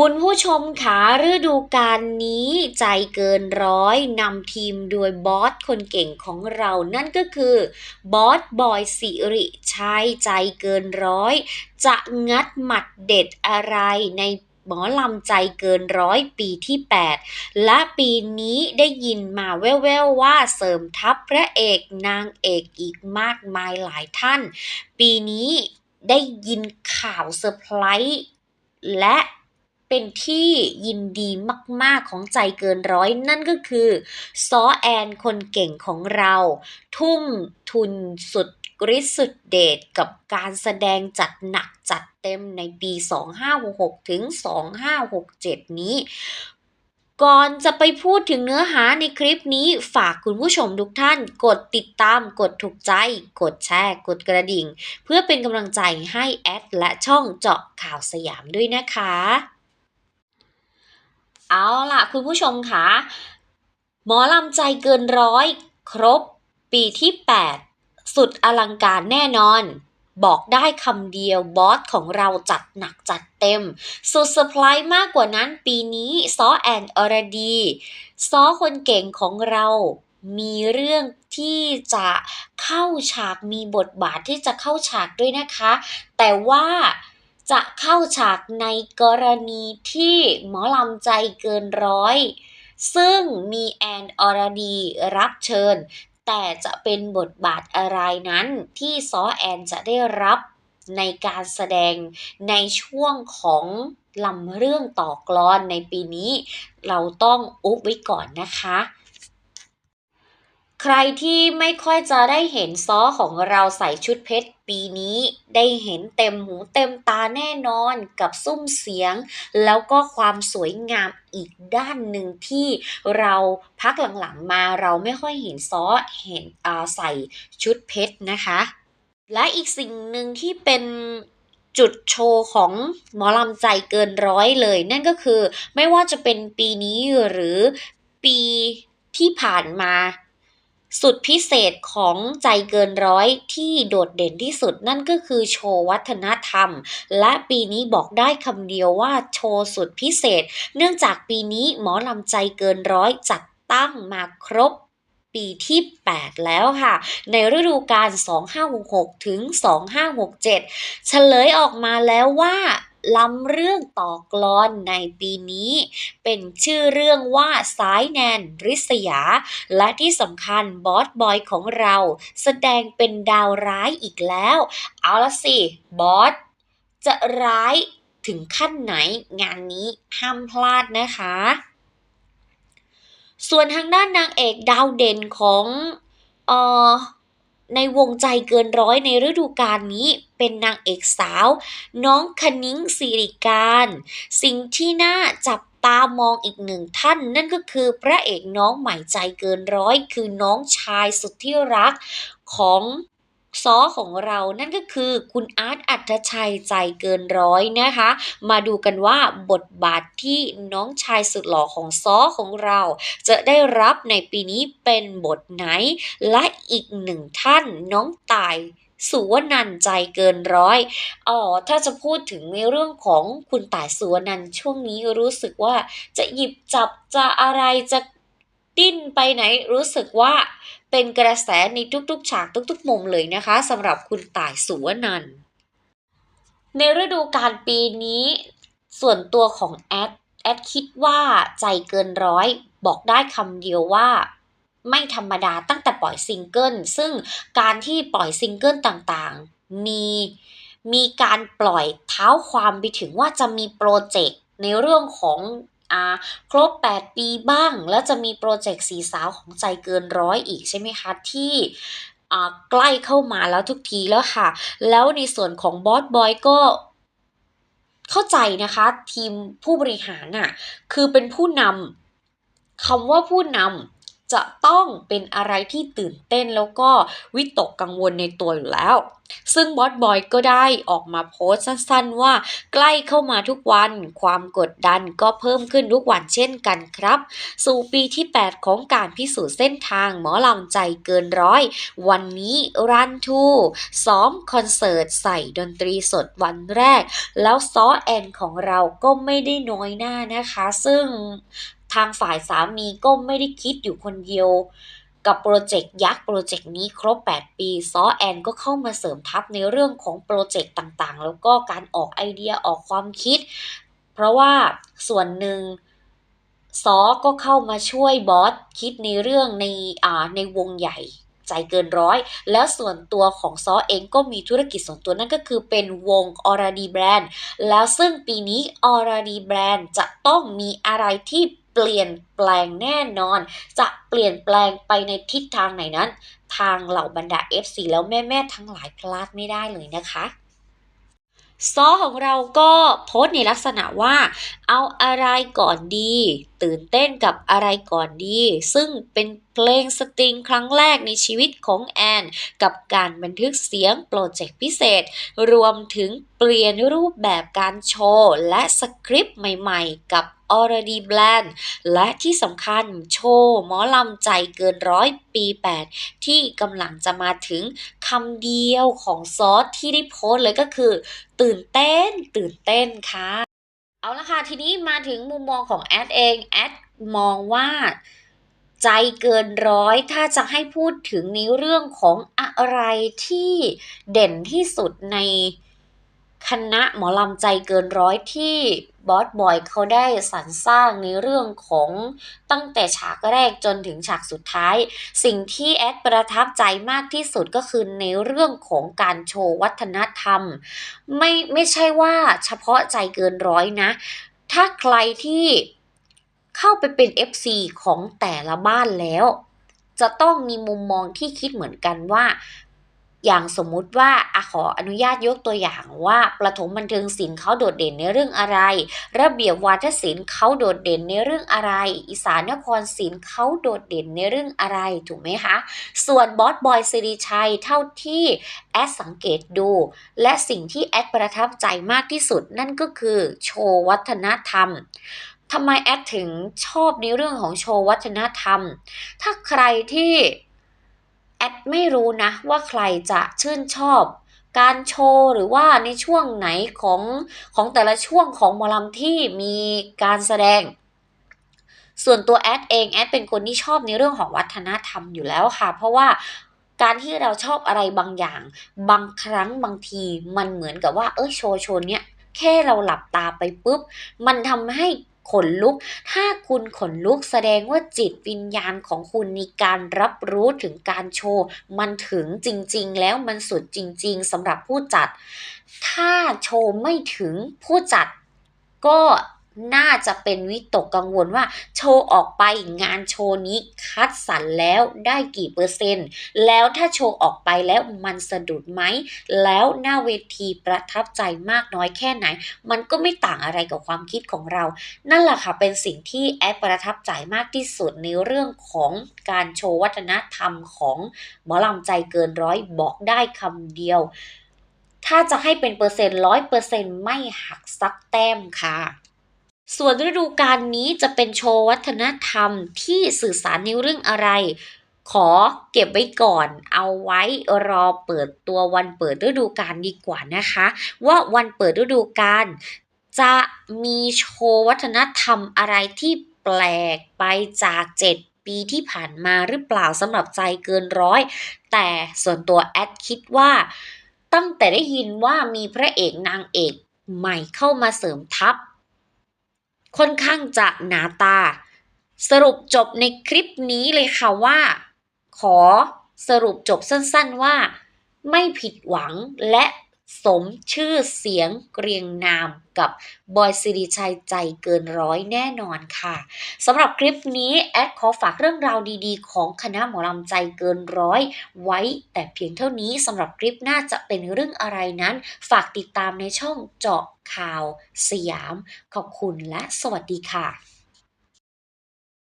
คุณผู้ชมคะฤดูกาลนี้ใจเกินร้อยนำทีมโดยบอสคนเก่งของเรานั่นก็คือบอสบอยสิริชัยใจเกินร้อย จะงัดหมัดเด็ดอะไรในหมอลำใจเกินร้อยปีที่ 8 และปีนี้ได้ยินมาแว่วๆว่าเสริมทัพพระเอกนางเอกอีกมากมายหลายท่าน ปีนี้ได้ยินข่าวเซอร์ไพรส์และ เป็นที่ยินดีมาก ๆ ของใจเกินร้อย นั่นก็คือซอแอนคนเก่งของเรา ทุ่มทุนสุดฤทธิ์สุดเดชกับการแสดงจัดหนักจัดเต็มในปี 2566 ถึง 2567 นี้ ก่อนจะไปพูดถึงเนื้อหาในคลิปนี้ ฝากคุณผู้ชมทุกท่าน กดติดตาม กดถูกใจ กดแชร์ กดกระดิ่ง เพื่อเป็นกำลังใจให้แอดและช่องเจาะข่าวสยามด้วยนะคะ เอาล่ะ คุณผู้ชมคะหมอลำใจเกินร้อย ครบ ปีที่ 8 สุดอลังการแน่นอน บอกได้คำเดียวบอสของเราจัดหนักจัดเต็ม สุดเซอร์ไพรส์มากกว่านั้นปีนี้ซอแอนอรดีซอคนเก่งของเรามีเรื่องที่จะเข้าฉากมีบทบาทที่จะเข้าฉากด้วยนะคะ แต่ว่า จะเข้าฉากในกรณีที่หมอลำใจเกินร้อย ซึ่งมีแอนอรดีรับเชิญ แต่จะเป็นบทบาทอะไรนั้นที่ซอแอนจะได้รับในการแสดงในช่วงของลำเรื่องต่อกลอนในปีนี้ เราต้องอุบไว้ก่อนนะคะ ใครที่ไม่ค่อยจะได้เห็นซ้อของเราใส่ชุดเพชรปีนี้ได้เห็นเต็มหูเต็มตาแน่นอนกับซุ้มเสียง แล้วก็ความสวยงามอีกด้านหนึ่งที่เราพักหลังๆมาเราไม่ค่อยเห็นซ้อเห็นใส่ชุดเพชรนะคะ และอีกสิ่งหนึ่งที่เป็นจุดโชว์ของหมอลำใจเกินร้อยเลย นั่นก็คือไม่ว่าจะเป็นปีนี้หรือปีที่ผ่านมา สุดพิเศษของใจเกินร้อยที่โดดเด่นที่สุดนั่นก็คือโชว์วัฒนธรรม และปีนี้บอกได้คำเดียวว่าโชว์สุดพิเศษ เนื่องจากปีนี้หมอลำใจเกินร้อยจัดตั้งมาครบปีที่ 8 แล้วค่ะ ในฤดูกาล 2566 ถึง 2567 เฉลยออกมาแล้วว่า ล้ำเรื่องต่อกลอนในปีนี้ เป็นชื่อเรื่องว่าสายแนนริษยา และที่สำคัญบอสบอยของเรา แสดงเป็นดาวร้ายอีกแล้ว เอาละสิบอสจะร้ายถึงขั้นไหนงานนี้ห้ามพลาดนะคะ ส่วนทางด้านนางเอกดาวเด่นของ เอ่อ ในวงใจเกินร้อยในฤดูกาลนี้เป็นนางเอกสาว น้องคณิ้งสิริการ สิ่งที่น่าจับตามองอีกหนึ่งท่านนั่นก็คือพระเอกน้องใหม่ใจเกินร้อย คือน้องชายสุดที่รักของ ซอของเรานั่นก็คือคุณอาร์ตอัธชัยใจเกินร้อยนะคะ มาดูกันว่าบทบาทที่น้องชายสุดหล่อของซอของเรา จะได้รับในปีนี้เป็นบทไหน และอีกหนึ่งท่านน้องตายสุวนันใจเกินร้อยอ๋อถ้าจะพูดถึงในเรื่องของคุณต่ายสุวนันช่วงนี้รู้สึกว่าจะหยิบจับจะอะไรจะ ดิ้นไปไหนรู้สึกว่าเป็นกระแสในทุกๆ ฉากทุกๆ มุมเลยนะคะสำหรับคุณต่ายสุวนันในฤดูกาลปีนี้ ส่วนตัวของแอดแอดคิดว่าใจเกินร้อยบอกได้คำเดียวว่าไม่ธรรมดาตั้งแต่ปล่อยซิงเกิลซึ่งการที่ปล่อยซิงเกิลต่างๆ มีมีการปล่อยเท้าความไปถึงว่าจะมีโปรเจกต์ในเรื่องของ ครบ 8 ปีบ้าง แล้วจะมีโปรเจกต์สีสาวของใจเกินร้อยอีกใช่ไหมคะ ที่อ่าใกล้เข้ามาแล้วทุกทีแล้วค่ะ แล้วในส่วนของบอสบอยก็เข้าใจนะคะ ทีมผู้บริหารน่ะคือเป็นผู้นำคำว่าผู้นำ จะต้องเป็นอะไรที่ตื่นเต้นแล้วก็วิตกกังวลในตัวอยู่แล้ว ซึ่งบอสบอยก็ได้ออกมาโพสต์สั้นๆว่า ใกล้เข้ามาทุกวัน ความกดดันก็เพิ่มขึ้นทุกวันเช่นกันครับ สู่ปีที่ 8 ของการพิสูจน์เส้นทางหมอลำใจเกินร้อย วันนี้รันทูซ้อมคอนเสิร์ตใส่ดนตรีสดวันแรก แล้วซอแอนของเราก็ไม่ได้น้อยหน้านะคะ ซึ่ง ทางฝ่ายสามีก็ไม่ได้คิดอยู่คนเดียว กับโปรเจกต์ยักษ์โปรเจกต์นี้ครบ 8 ปีซอแอนก็เข้ามาเสริมทัพในเรื่องของโปรเจกต์ต่างๆ แล้วก็การออกไอเดียออกความคิด เพราะว่าส่วนหนึ่งซอก็เข้ามาช่วยบอสคิดในเรื่องในอ่าในวงใหญ่ใจเกินร้อย แล้วส่วนตัวของซอเองก็มีธุรกิจส่วนตัวนั่นก็คือเป็นวงออราดีแบรนด์แล้วซึ่งปีนี้ออราดีแบรนด์จะต้องมีอะไรที่ เปลี่ยนแปลงแน่นอน จะเปลี่ยนแปลงไปในทิศทางไหนนั้น ทางเหล่าบรรดา FC แล้วแม่ๆทั้งหลายพลาดไม่ได้เลยนะคะซอของเราก็โพสต์ในลักษณะว่า เอาอะไรก่อนดีตื่นเต้นกับอะไรก่อนดี ซึ่งเป็นเพลงสตริงครั้งแรกในชีวิตของแอน กับการบันทึกเสียงโปรเจกต์พิเศษ รวมถึงเปลี่ยนรูปแบบการโชว์ และสคริปต์ใหม่ๆ กับ Already Brand และที่สำคัญโชว์หมอลำใจเกินร้อยปี 8 ที่กำลังจะมาถึงคำเดียวของซอสที่ได้โพสเลยก็คือ ตื่นเต้น ตื่นเต้นค่ะ เอาละค่ะ ทีนี้มาถึงมุมมองของแอดเองแอดมองว่าใจเกินร้อยถ้าจะให้พูดถึงในเรื่องของอะไรที่เด่นที่สุดใน คณะหมอลำใจเกินร้อยที่บอสบอยเขาได้สรรสร้างในเรื่องของตั้งแต่ฉากแรกจนถึงฉากสุดท้าย สิ่งที่แอดประทับใจมากที่สุดก็คือในเรื่องของการโชว์วัฒนธรรม ไม่ไม่ใช่ว่าเฉพาะใจเกินร้อยนะ ถ้าใครที่เข้าไปเป็น FC ของแต่ละบ้านแล้ว จะต้องมีมุมมองที่คิดเหมือนกันว่า อย่างสมมุติว่าอขออนุญาตยกตัวอย่างว่าประถมบันเทิงศิลป์เขาโดดเด่นในเรื่องอะไร ระเบียบวาทศิลป์เขาโดดเด่นในเรื่องอะไร อีสานนครศิลป์เขาโดดเด่นในเรื่องอะไรถูกไหมคะ ส่วนบอสบอยสิริชัยเท่าที่แอดสังเกตดู และสิ่งที่แอดประทับใจมากที่สุดนั่นก็คือโชว์วัฒนธรรมทำไมแอดถึงชอบในเรื่องของโชว์วัฒนธรรม ถ้าใครที่ ดไม่รู้นะว่าใครจะชื่นชอบการโชว์หรือว่าในช่วงไหนของของแต่ละช่วงของหมอลำที่มีการแสดง ส่วนตัวแอดเองแอดเป็นคนที่ชอบในเรื่องของวัฒนธรรมอยู่แล้วค่ะ เพราะว่าการที่เราชอบอะไรบางอย่าง บางครั้งบางทีมันเหมือนกับว่าเออโชว์โชว์เนี้ยแค่เราหลับตาไปปุ๊บ มันทำให้ ขนลุก ถ้าคุณขนลุกแสดงว่าจิตวิญญาณของคุณมีการรับรู้ถึงการโชว์ มันถึงจริงๆ แล้วมันสุดจริง ๆสำหรับผู้จัด ถ้าโชว์ไม่ถึงผู้จัดก็ น่าจะเป็นวิตกกังวลว่าโชว์ออกไปงานโชว์นี้คัดสรรแล้วได้กี่เปอร์เซ็นต์ แล้วถ้าโชว์ออกไปแล้วมันสะดุดไหม แล้วหน้าเวทีประทับใจมากน้อยแค่ไหน มันก็ไม่ต่างอะไรกับความคิดของเรา นั่นแหละค่ะเป็นสิ่งที่แอดประทับใจมากที่สุดในเรื่องของการโชว์วัฒนธรรมของหมอลำใจเกินร้อยบอกได้คำเดียว ถ้าจะให้เป็นเปอร์เซ็นต์ร้อยเปอร์เซ็นต์ไม่หักสักแต้มค่ะ ส่วนฤดูกาลนี้จะเป็นโชว์วัฒนธรรมที่สื่อสารในเรื่องอะไร ขอเก็บไว้ก่อน เอาไว้รอเปิดตัววันเปิดฤดูกาลดีกว่านะคะ ว่าวันเปิดฤดูกาลจะมีโชว์วัฒนธรรมอะไรที่แปลกไปจาก 7 ปีที่ผ่านมาหรือเปล่าสำหรับใจเกินร้อย แต่ส่วนตัวแอดคิดว่า ตั้งแต่ได้ยินว่ามีพระเอกนางเอกใหม่เข้ามาเสริมทัพ ค่อนข้างจะหนาตา สรุปจบในคลิปนี้เลยค่ะว่า ขอสรุปจบสั้นๆว่า ไม่ผิดหวังและ สมชื่อเสียงเกรียงนามกับบอยสิริชัยใจเกินร้อยแน่นอนค่ะสำหรับคลิปนี้ แอดขอฝากเรื่องราวดีๆ ของคณะหมอลำใจเกินร้อยไว้ แต่เพียงเท่านี้สำหรับคลิปหน้าจะเป็นเรื่องอะไรนั้น ฝากติดตามในช่องเจาะข่าวสยาม ขอบคุณและสวัสดีค่ะ